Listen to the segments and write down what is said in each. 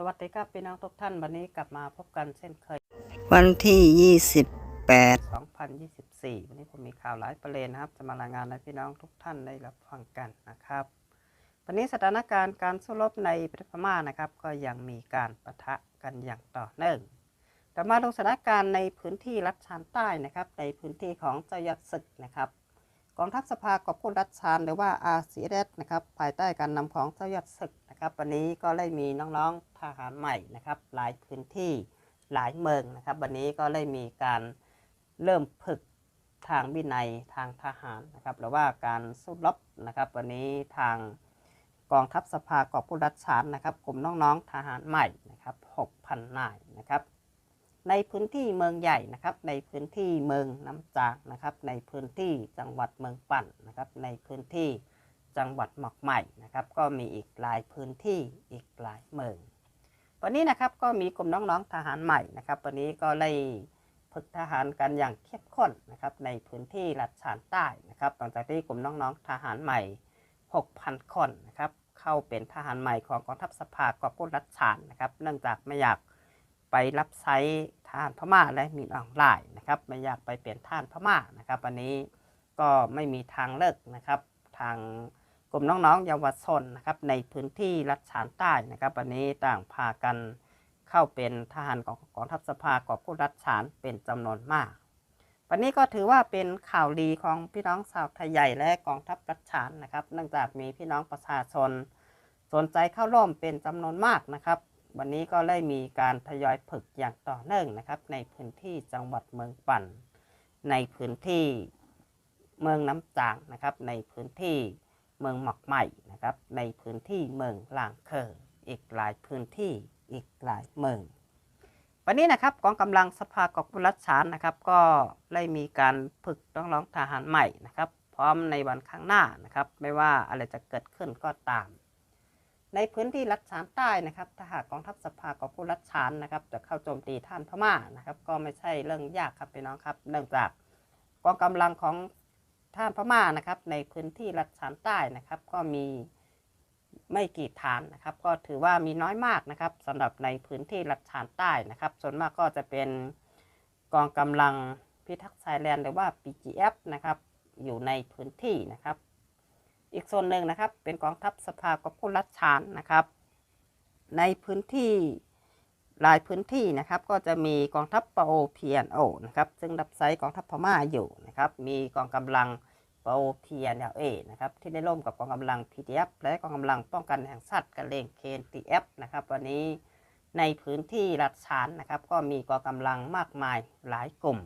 สวัสดีครับพี่น้องทุกท่านวันนี้กลับมาพบกันเช่นเคย วันที่ 28 2024 วันนี้ผมมีข่าวหลายประเด็นนะครับ จะมารายงานให้พี่น้องทุกท่านได้รับฟังกันนะครับ วันนี้สถานการณ์การสู้รบในประเทศพม่านะครับ ก็ยังมีการปะทะกันอย่างต่อเนื่องแต่มาดูสถานการณ์ในพื้นที่รัฐชานใต้นะครับ ในพื้นที่ของเจ้ายัดศึกนะครับกองทัพสภากอบกู้รัฐชานหรือว่า RCS นะครับภายใต้การนำของเจ้ายัดศึก นะครับ วันนี้ก็ได้มีน้องๆทหารใหม่นะครับ หลายพื้นที่หลายเมืองนะครับ วันนี้ก็ได้มีการเริ่มฝึกทางวินัยทางทหารนะครับหรือว่าการสู้รบนะครับ วันนี้ทางกองทัพสภากอบกู้รัฐชานนะครับ กลุ่มน้องๆทหารใหม่นะครับ6,000นายนะครับ ในพื้นที่เมืองใหญ่นะครับ ในพื้นที่เมืองน้ำจางนะครับ ในพื้นที่จังหวัดเมืองปั่นนะครับ ในพื้นที่ จังหวัดหมอกใหม่นะครับ ก็มีอีกหลายพื้นที่อีกหลายเมืองวันนี้นะครับก็มีกลุ่มน้องๆทหารใหม่นะครับวันนี้ก็ได้ฝึกทหารกันอย่างเข้มข้นนะครับในพื้นที่รัฐฉานใต้นะครับหลังจากที่กลุ่มน้องๆทหารใหม่ 6,000 คนนะครับเข้าเป็นทหารใหม่ของกองทัพสภากอบกู้รัฐฉานนะครับ เนื่องจากไม่อยากไปรับใช้ทหารพม่าและมีออนไลน์นะครับไม่อยากไปเปลี่ยนทหารพม่านะครับวันนี้ก็ไม่มีทางเลิกนะครับ ทาง กลุ่มน้องๆเยาวชนนะครับในพื้นที่รัฐฉานใต้นะครับวันนี้ต่างพากันเข้าเป็นทหารของกองทัพสภากอบกู้รัฐฉานเป็นจำนวนมาก วันนี้ก็ถือว่าเป็นข่าวดีของพี่น้องชาวไทยใหญ่และกองทัพรัฐฉานนะครับ เนื่องจากมีพี่น้องประชาชน สนใจเข้าร่วมเป็นจำนวนมากนะครับ วันนี้ก็ได้มีการทยอยฝึกอย่างต่อเนื่องนะครับในพื้นที่จังหวัดเมืองปั่น ในพื้นที่เมืองน้ำจางนะครับในพื้นที่ เมืองหมอกใหม่นะครับ ในพื้นที่เมืองลางเคออีกหลายพื้นที่อีกหลายเมือง วันนี้นะครับกองกำลังสภากอบกู้รัฐฉานนะครับ ก็ได้มีการฝึกน้องๆทหารใหม่นะครับ พร้อมในวันข้างหน้านะครับ ไม่ว่าอะไรจะเกิดขึ้นก็ตาม ในพื้นที่รัฐฉานใต้นะครับถ้าหากกองทัพสภากอบกู้รัฐฉานนะครับ จะเข้าโจมตีท่านพม่านะครับ ก็ไม่ใช่เรื่องยากครับพี่น้องครับ เนื่องจากกองกำลังของ ท่านพม่านะครับ ในพื้นที่รัฐฉานใต้นะครับ ก็มีไม่กี่ฐานนะครับ ก็ถือว่ามีน้อยมากนะครับสำหรับในพื้นที่รัฐฉานใต้นะครับ ส่วนมากก็จะเป็นกองกำลังพิทักษ์ชายแดนหรือว่า PGF นะครับ อยู่ในพื้นที่นะครับ อีกส่วนหนึ่งนะครับ เป็นกองทัพสภากอบกู้รัฐฉานนะครับ ในพื้นที่ หลายพื้นที่นะครับก็จะมีกองทัพปโอเพียนโอนะครับซึ่งรับใช้กองทัพพม่าอยู่นะครับมีกองกำลังปโอเพียนเอนะครับที่ได้ร่วมกับกองกำลัง PDF และกองกำลังป้องกันแห่งชาติกะเลง KNTF นะครับวันนี้ในพื้นที่รัฐฉานนะครับก็มีกองกำลังมากมายหลายกลุ่ม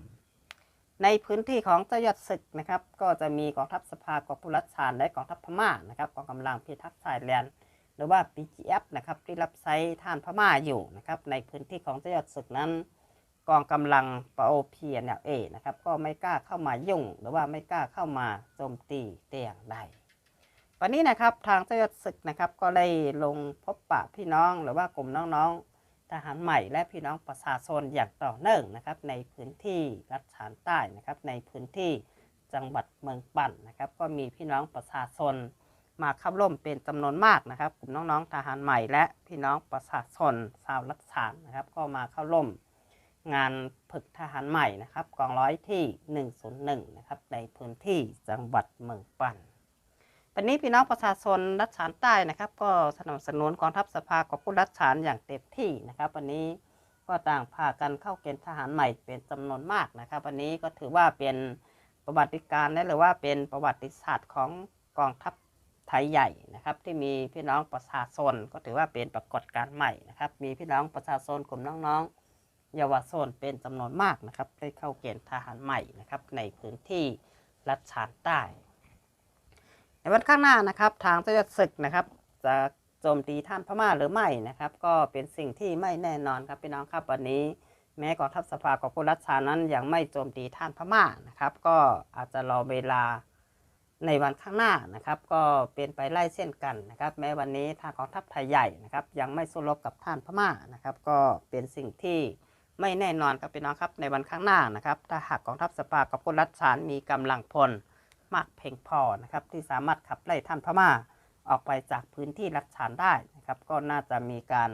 ในพื้นที่ของเจ้ายัดศึกนะครับก็จะมีกองทัพสภากองผู้รัฐชานและกองทัพพม่านะครับกองกำลังพิทักษ์ชายแดน หรือว่า PGF นะครับที่รับใช้ท่านพม่าอยู่นะครับในพื้นที่ของเจ้ายัดศึกนั้น กองกำลังปโอพีเนเอนะครับก็ไม่กล้าเข้ามายุ่ง หรือว่าไม่กล้าเข้ามาโจมตีแต่อย่างใดวันนี้นะครับทางเจ้ายัดศึกนะครับก็ได้ลงพบปะพี่น้องหรือว่ากลุ่มน้องๆทหารใหม่ และพี่น้องประชาชนอย่างต่อเนื่องนะครับในพื้นที่รัฐฉานใต้นะครับในพื้นที่จังหวัดเมืองปั่นนะครับก็มีพี่น้องประชาชน มาเข้าร่วมเป็นจำนวนมากนะครับ กลุ่มน้องๆทหารใหม่และพี่น้องประชาชนชาวรัฐฉานนะครับ ก็มาเข้าร่วมงานฝึกทหารใหม่นะครับกองร้อยที่ 101 นะครับในพื้นที่จังหวัดเมืองปันวันนี้พี่น้องประชาชนรัฐฉานใต้นะครับ ก็สนับสนุนกองทัพสภากอบกู้รัฐฉานอย่างเต็มที่นะครับ วันนี้ก็ต่างพากันเข้าเกณฑ์ทหารใหม่เป็นจำนวนมากนะครับ วันนี้ก็ถือว่าเป็นประวัติการและหรือว่าเป็นประวัติศาสตร์ของกองทัพ ทยใหญ่นะครับ ที่มีพี่น้องประชาชนก็ถือว่าเป็นปรากฏการณ์ใหม่นะครับ มีพี่น้องประชาชนกลุ่มน้องๆ เยาวชนเป็นจำนวนมากนะครับ ได้เข้าเกณฑ์ทหารใหม่นะครับ ในพื้นที่รัฐฉานใต้ ในวันข้างหน้านะครับทางเจ้าศึกนะครับ จะโจมตีท่านพม่าหรือไม่นะครับ ก็เป็นสิ่งที่ไม่แน่นอนครับพี่น้องครับวันนี้ แม้กองทัพสภากองผู้รัชชานั้นยังไม่โจมตีท่านพม่านะครับ ก็อาจจะรอเวลา ในวันข้างหน้านะครับ ก็เป็นไปไล่เช่นกันนะครับ แม้วันนี้ทางกองทัพไทยใหญ่นะครับ ยังไม่สู้รบกับท่านพม่านะครับ ก็เป็นสิ่งที่ไม่แน่นอนครับพี่น้องครับในวันข้างหน้านะครับ ถ้าหากกองทัพสภากองผู้รัชชานมีกำลังพลมากเพียงพอนะครับที่สามารถขับไล่ท่านพม่าออกไปจากพื้นที่รัฐฉานได้นะครับ ก็น่าจะมีการ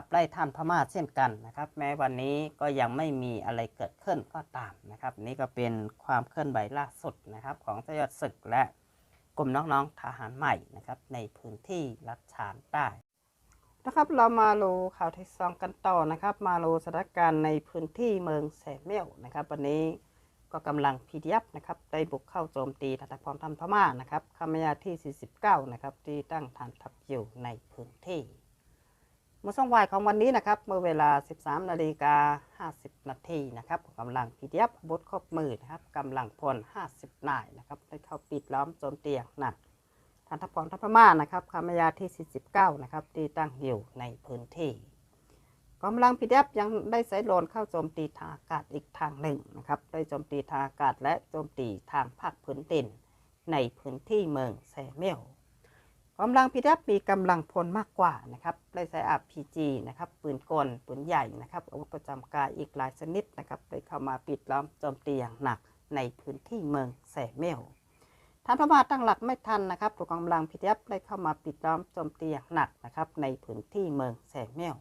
ขับไล่ท่านพม่าเช่นกันนะครับ แม้วันนี้ก็ยังไม่มีอะไรเกิดขึ้นก็ตามนะครับ นี่ก็เป็นความเคลื่อนไหวล่าสุดนะครับ ของเจ้ายอดศึกและกลุ่มน้องๆทหารใหม่นะครับในพื้นที่รัฐฉานใต้นะครับเรามาดูข่าวที่สองกันต่อนะครับ มาดูสถานการณ์ในพื้นที่เมืองแสเมียวนะครับ วันนี้ก็กำลังพีดียนะครับได้บุกเข้าโจมตีทหารพร้อมทันพม่านะครับคำยาที่ 49 นะครับที่ตั้งฐานทัพอยู่ในพื้นที่ เมื่อช่วงบ่ายของวันนี้นะครับ เมื่อเวลา 13นาฬิกา50 นาทีนะครับกำลังพีดียบอาวุธครบมือนะครับกำลังพล 50นายนะครับได้เข้าปิดล้อมโจมตีอย่างหนักฐานทัพของทัพม่านะครับคำยาที่ 49 นะครับ ที่ตั้งอยู่ในพื้นที่กำลังพีดียบยังได้ใช้โดรนเข้าโจมตีทางอากาศอีกทางหนึ่งนะครับได้โจมตีทางอากาศและโจมตีทางภาคพื้นดิน ในพื้นที่เมืองแซเมล กำลังพิทักษ์มีกำลังพลมากกว่านะครับได้ใช้ RPG นะครับปืนกลปืนใหญ่นะครับอาวุธประจำกายอีกหลายชนิดนะครับได้เข้ามาปิดล้อมโจมตีอย่างหนักในพื้นที่เมืองแสเมลท่านพม่าตั้งหลักไม่ทันนะครับถูกกำลังพิทักษ์ได้เข้ามาปิดล้อมโจมตีอย่างหนักนะครับในพื้นที่เมืองแสเมล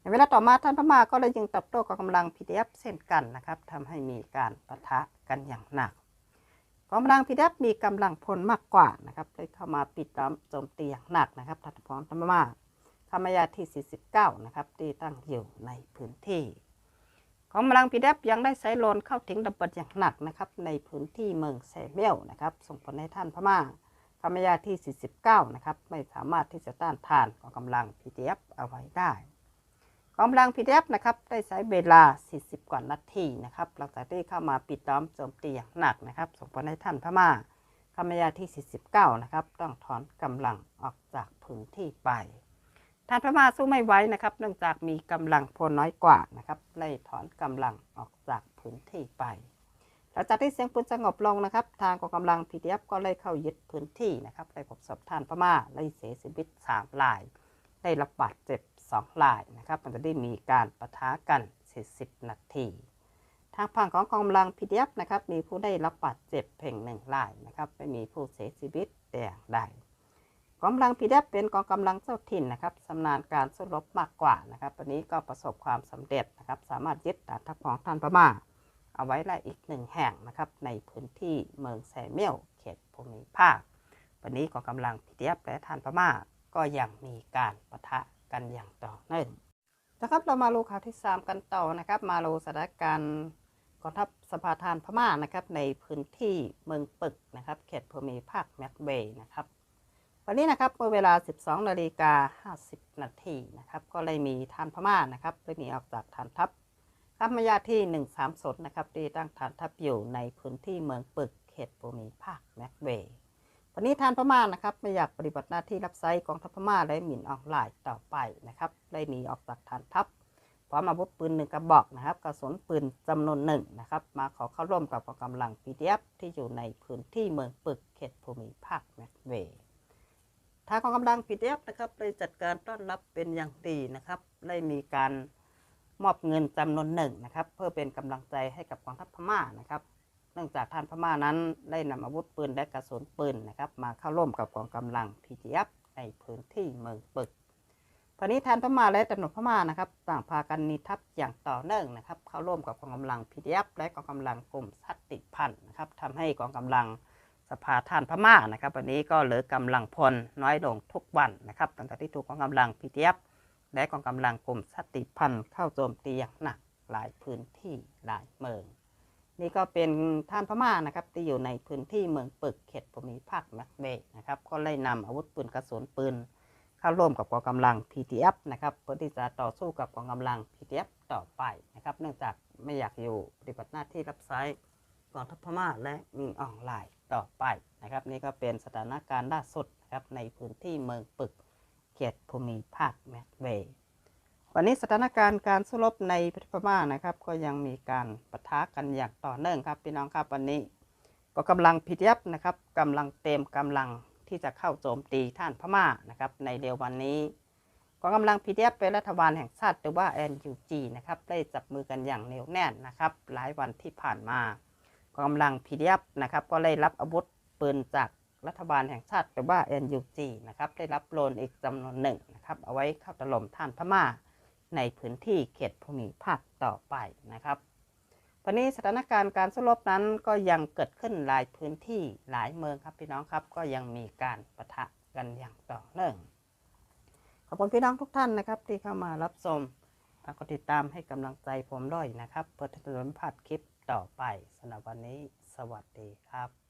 ในเวลาต่อมาท่านพม่าก็เลยยิงตอบโต้กับกำลังพิทักษ์เช่นกันนะครับทำให้มีการปะทะกันอย่างหนัก กองกำลังพิทักษ์มีกำลังพลมากกว่านะครับได้เข้ามาปิดล้อมโจมตีอย่างหนักนะครับทัพพรธรรมมาคำยาที่ 49 นะครับที่ตั้งอยู่ในพื้นที่กองกำลังพิทักษ์ยังได้ใช้โลนเข้าถึงระเบิดอย่างหนักนะครับในพื้นที่เมืองแซเมลนะครับส่งผลให้ท่านพม่าคำยาที่ 49 นะครับไม่สามารถที่จะต้านทานกองกำลังพิทักษ์เอาไว้ได้ กองกำลังพีดีเอฟนะครับ ได้ใช้เวลา 40 กว่านาทีนะครับ หลังจากที่เข้ามาปิดล้อมโจมตีอย่างหนักนะครับ ส่งผลให้ท่านพม่าคำยาที่ 49 นะครับ ต้องถอนกำลังออกจากพื้นที่ไป ท่านพม่าสู้ไม่ไหวนะครับ เนื่องจากมีกำลังพลน้อยกว่านะครับเลยถอนกำลังออกจากพื้นที่ไป หลังจากที่เสียงปืนสงบลงนะครับ ทางกองกำลังพีดีก็เลยเข้ายึดพื้นที่นะครับได้พบศพท่านพม่าเลยเสียชีวิต3ราย ได้รับบาดเจ็บ 2รายนะครับ มันจะได้มีการปะทะกัน 40 นาที ทางฝั่งของกองกำลังพีดีเอฟนะครับ มีผู้ได้รับบาดเจ็บเพียงหนึ่งรายนะครับ ไม่มีผู้เสียชีวิตแต่อย่างใดกองกำลังพีดีเอฟเป็นกองกำลังเจ้าถิ่นนะครับชำนาญการสู้รบมากกว่านะครับวันนี้ก็ประสบความสำเร็จนะครับ สามารถยึดฐานทัพของท่านพม่าเอาไว้ได้อีกหนึ่งแห่งนะครับ ในพื้นที่เมืองแซเมียลเขตภูมิภาค วันนี้กองกำลังพีดีเอฟและท่านพม่าก็ยังมีการปะทะ กันอย่างต่อเนื่องนะครับเรามาดูข่าวที่ 3 กันต่อนะครับ มาดูสถานการณ์กองทัพสภาทานพม่านะครับ ในพื้นที่เมืองปึกนะครับ เขตภูมิภาคแมกเบย์นะครับ วันนี้นะครับเมื่อเวลา 12นาฬิกา50นาทีนะครับ ก็เลยมีทานพม่านะครับได้หนีออกจากฐานทัพข้ามายาที่130สนะครับที่ตั้งฐานทัพอยู่ในพื้นที่เมืองปึก เขตภูมิภาคแมกเบย์ วันนี้ทานพม่านะครับไม่อยากปฏิบัติหน้าที่รับใช้กองทัพพม่าและหมิ่นออนไลน์ต่อไปนะครับได้หนีออกจากฐานทัพพร้อมอาวุธปืนหนึ่งกระบอกนะครับกระสุนปืนจำนวนหนึ่งนะครับมาขอเข้าร่วมกับกองกำลัง PDF ที่อยู่ในพื้นที่เมืองปึกเขตภูมิภาคแมกเวย์ทางกองกำลัง PDF นะครับได้จัดการต้อนรับเป็นอย่างดีนะครับได้มีการมอบเงินจำนวนหนึ่งนะครับเพื่อเป็นกำลังใจให้กับกองทัพพม่านะครับ เนื่องจากท่านพม่านั้นได้นำอาวุธปืนและกระสุนปืนนะครับ มาเข้าร่วมกับกองกำลัง PTF ในพื้นที่เมืองปึกตอนนี้ท่านพม่าและตำรวจพม่านะครับ ต่างพากันนิทัพอย่างต่อเนื่องนะครับ เข้าร่วมกับกองกำลัง PTF และกองกำลังกลุ่มสัตติพันธ์นะครับทำให้กองกำลังสภาท่านพม่านะครับวันนี้ก็เหลือกำลังพลน้อยลงทุกวันนะครับตั้งแต่ที่ถูกกองกำลัง PTF และกองกำลังกลุ่มสัตติพันธ์เข้าโจมตีอย่างหนักหลายพื้นที่หลายเมือง นี่ก็เป็นท่านพม่านะครับ ที่อยู่ในพื้นที่เมืองปึกเขตภูมิภาคแมกเบนะครับ ก็ไล่นำอาวุธปืนกระสุนปืน เข้าร่วมกับกองกำลัง PTF นะครับเพื่อที่จะต่อสู้กับกองกำลัง PTF ต่อไปนะครับ เนื่องจากไม่อยากอยู่ปฏิบัติหน้าที่รับใช้กองทัพพม่าและมีออนไลน์ต่อไปนะครับ นี่ก็เป็นสถานการณ์ล่าสุดนะครับในพื้นที่เมืองปึกเขตภูมิภาคแมกเบย์ วันนี้สถานการณ์การสู้รบในประเทศพม่านะครับ ก็ยังมีการปะทะกันอย่างต่อเนื่องครับ พี่น้องครับวันนี้ ก็กำลังพิทับนะครับกำลังเต็มกำลังที่จะเข้าโจมตีท่านพม่านะครับ ในเร็ววันนี้กองกำลังพิทับเป็นรัฐบาลแห่งชาติหรือว่า NUG นะครับได้จับมือกันอย่างเหนียวแน่นนะครับหลายวันที่ผ่านมากองกำลังพิทับนะครับก็ได้รับอาวุธปืนจากรัฐบาลแห่งชาติหรือว่า NUG นะครับได้รับโลนอีกจำนวนหนึ่งนะครับเอาไว้เข้าถล่มท่านพม่า ในพื้นที่เขตภูมิภาคต่อไปนะครับ ตอนนี้สถานการณ์การสู้รบนั้นก็ยังเกิดขึ้นหลายพื้นที่หลายเมืองครับพี่น้องครับก็ยังมีการปะทะกันอย่างต่อเนื่องขอบคุณพี่น้องทุกท่านนะครับ ที่เข้ามารับชมแล้วก็ติดตามให้กำลังใจผมด้วยนะครับ เพื่อที่จะไม่พลาดคลิปต่อไปสำหรับวันนี้ สวัสดีครับ